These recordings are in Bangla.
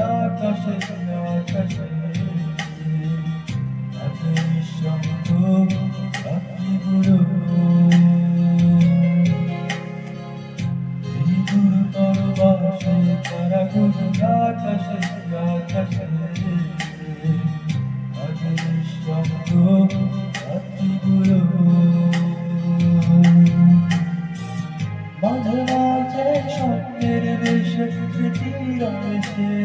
আকাশে আকাশে আছে নিঃশব্দ রাত্রিগুলো এই গুরুতর বাসে তারাগুলো আকাশে আকাশে আছে নিঃশব্দ রাত্রিগুলো মাঝে মাঝে স্বপ্নের বেশে স্মৃতির আবেশে।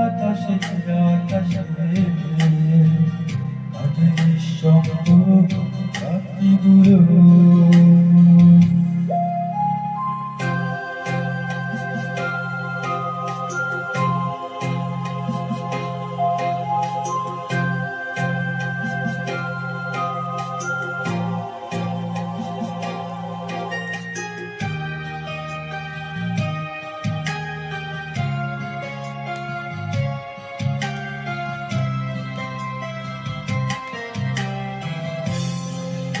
আকাশে আকাশে মাঝে নিঃশব্দ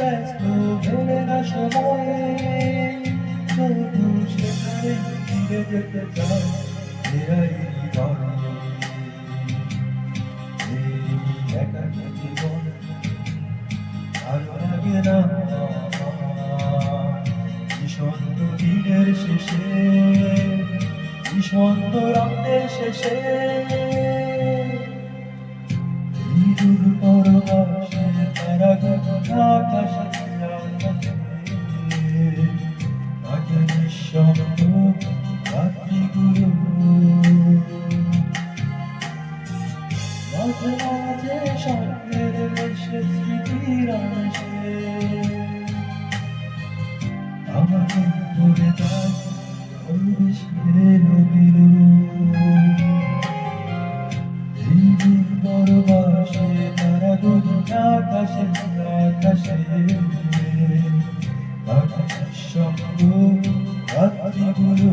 ব্যস্ত ভেবে না সময়ে তবু সেখানে ফিরে যেতে চায় এরাই একাকী জীবন ভালো লাগে শেষে বিষন্ত রাতের শেষে বাসে তারাগুলো আকাশে আকাশে আকাশে শব্দ রাত্রিগুলো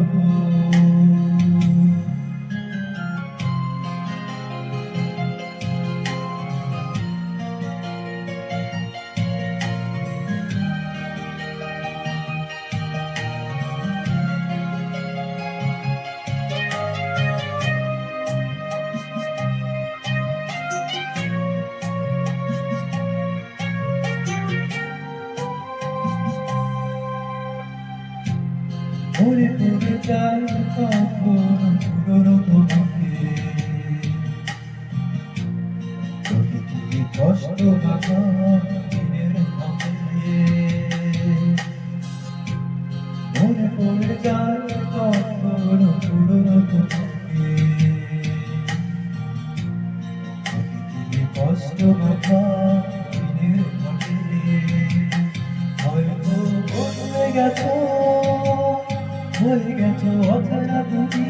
মনে পড়ে যায় কখন পুরনো তোমাকে প্রকৃতি কষ্ট বাঁধা দিনের মনে পড়ে যায় কখন পুরনো তোমাকে প্রকৃতি কষ্ট বাঁধা দিনের হয়তো বদলে গেছো হয়ে গেছো অচেনা তুমি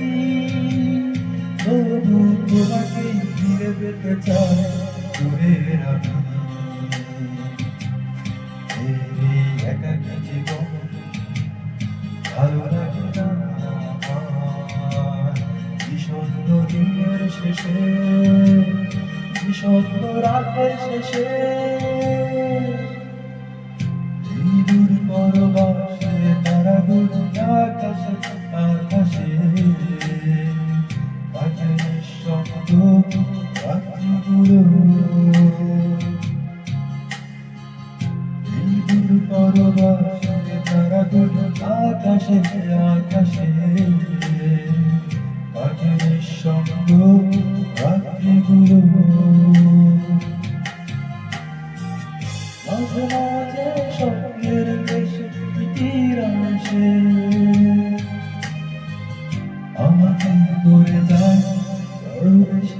তবু তোমাকে ফিরে পেতে চাই দূরে এই একাকী জীবন ভালো লাগে না বিষণ্ণ দিনের শেষে বিষণ্ণ রাতের শেষে? এই দুর্বল বাসে দুর্বল বাসে তারাগুলো আকাশে আকাশে কাজে নিঃশব্দ রাত্রিগুলো মাঝে মাঝে স্বপ্নের বেশি স্মৃতির আসে আমাকে করে যায় বেশি